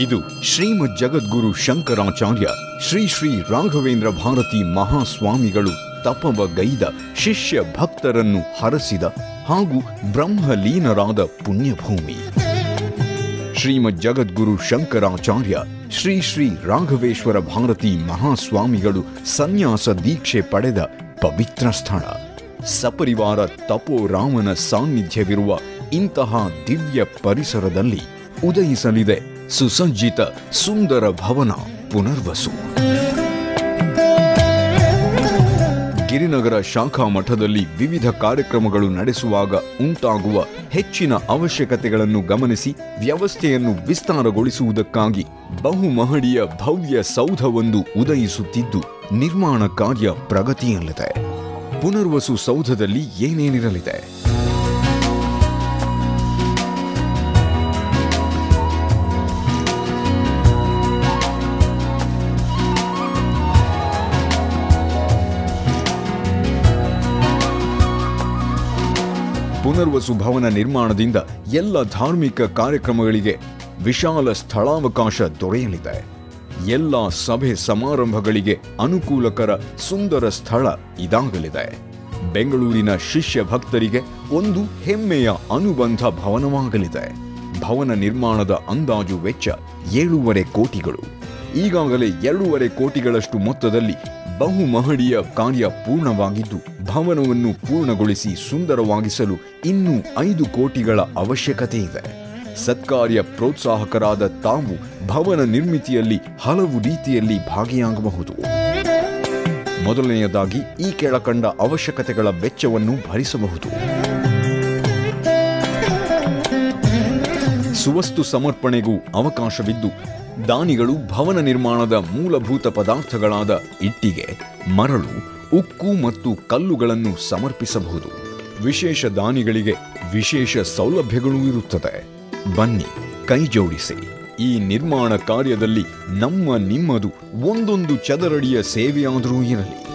ಇದು ಶ್ರೀಮದ್ ಜಗದ್ಗುರು ಶಂಕರಾಚಾರ್ಯ ಶ್ರೀ ಶ್ರೀ ರಾಘವೇಂದ್ರ ಭಾರತಿ ಮಹಾಸ್ವಾಮಿಗಳು ತಪವಗೈದ ಶಿಷ್ಯ ಭಕ್ತರನ್ನು ಹರಸಿದ ಹಾಗೂ ಬ್ರಹ್ಮಲೀನರಾದ ಪುಣ್ಯಭೂಮಿ. ಶ್ರೀಮದ್ ಜಗದ್ಗುರು ಶಂಕರಾಚಾರ್ಯ ಶ್ರೀ ಶ್ರೀ ರಾಘವೇಶ್ವರ ಭಾರತಿ ಮಹಾಸ್ವಾಮಿಗಳು ಸನ್ಯಾಸ ದೀಕ್ಷೆ ಪಡೆದ ಪವಿತ್ರ ಸ್ಥಳ. ಸಪರಿವಾರ ತಪೋರಾಮನ ಸಾನ್ನಿಧ್ಯವಿರುವ ಇಂತಹ ದಿವ್ಯ ಪರಿಸರದಲ್ಲಿ ಉದಯಿಸಲಿದೆ ಸುಸಜ್ಜಿತ ಸುಂದರ ಭವನ ಪುನರ್ವಸು. ಗಿರಿನಗರ ಶಾಖಾ ಮಠದಲ್ಲಿ ವಿವಿಧ ಕಾರ್ಯಕ್ರಮಗಳು ನಡೆಸುವಾಗ ಉಂಟಾಗುವ ಹೆಚ್ಚಿನ ಅವಶ್ಯಕತೆಗಳನ್ನು ಗಮನಿಸಿ ವ್ಯವಸ್ಥೆಯನ್ನು ವಿಸ್ತಾರಗೊಳಿಸುವುದಕ್ಕಾಗಿ ಬಹುಮಹಡಿಯ ಭವ್ಯ ಸೌಧವೊಂದು ಉದಯಿಸುತ್ತಿದ್ದು, ನಿರ್ಮಾಣ ಕಾರ್ಯ ಪ್ರಗತಿಯಲ್ಲಿದೆ. ಪುನರ್ವಸು ಸೌಧದಲ್ಲಿ ಏನೇನಿರಲಿದೆ? ಪುನರ್ವಸು ಭವನ ನಿರ್ಮಾಣದಿಂದ ಎಲ್ಲ ಧಾರ್ಮಿಕ ಕಾರ್ಯಕ್ರಮಗಳಿಗೆ ವಿಶಾಲ ಸ್ಥಳಾವಕಾಶ ದೊರೆಯಲಿದೆ. ಎಲ್ಲ ಸಭೆ ಸಮಾರಂಭಗಳಿಗೆ ಅನುಕೂಲಕರ ಸುಂದರ ಸ್ಥಳ ಇದಾಗಲಿದೆ. ಬೆಂಗಳೂರಿನ ಶಿಷ್ಯ ಭಕ್ತರಿಗೆ ಒಂದು ಹೆಮ್ಮೆಯ ಅನುಬಂಧ ಭವನವಾಗಲಿದೆ. ಭವನ ನಿರ್ಮಾಣದ ಅಂದಾಜು ವೆಚ್ಚ ಏಳೂವರೆ ಕೋಟಿಗಳು. ಈಗಾಗಲೇ ಎರಡೂವರೆ ಕೋಟಿಗಳಷ್ಟು ಮೊತ್ತದಲ್ಲಿ ಬಹುಮಹಡಿಯ ಕಾರ್ಯ ಪೂರ್ಣವಾಗಿದ್ದು, ಭವನವನ್ನು ಪೂರ್ಣಗೊಳಿಸಿ ಸುಂದರವಾಗಿಸಲು ಇನ್ನೂ ಐದು ಕೋಟಿಗಳ ಅವಶ್ಯಕತೆ ಇದೆ. ಸತ್ಕಾರ್ಯ ಪ್ರೋತ್ಸಾಹಕರಾದ ತಾವು ಭವನ ನಿರ್ಮಿತಿಯಲ್ಲಿ ಹಲವು ರೀತಿಯಲ್ಲಿ ಭಾಗಿಯಾಗಬಹುದು. ಮೊದಲನೆಯದಾಗಿ ಈ ಕೆಳಕಂಡ ಅವಶ್ಯಕತೆಗಳ ವೆಚ್ಚವನ್ನು ಭರಿಸಬಹುದು. ಸುವಸ್ತು ಸಮರ್ಪಣೆಗೂ ಅವಕಾಶವಿದ್ದು, ದಾನಿಗಳು ಭವನ ನಿರ್ಮಾಣದ ಮೂಲಭೂತ ಪದಾರ್ಥಗಳಾದ ಇಟ್ಟಿಗೆ, ಮರಳು, ಉಕ್ಕು ಮತ್ತು ಕಲ್ಲುಗಳನ್ನು ಸಮರ್ಪಿಸಬಹುದು. ವಿಶೇಷ ದಾನಿಗಳಿಗೆ ವಿಶೇಷ ಸೌಲಭ್ಯಗಳೂ ಇರುತ್ತದೆ. ಬನ್ನಿ, ಕೈ ಜೋಡಿಸಿ. ಈ ನಿರ್ಮಾಣ ಕಾರ್ಯದಲ್ಲಿ ನಮ್ಮ ನಿಮ್ಮದು ಒಂದೊಂದು ಚದರಡಿಯ ಸೇವೆಯಾದರೂ ಇರಲಿ.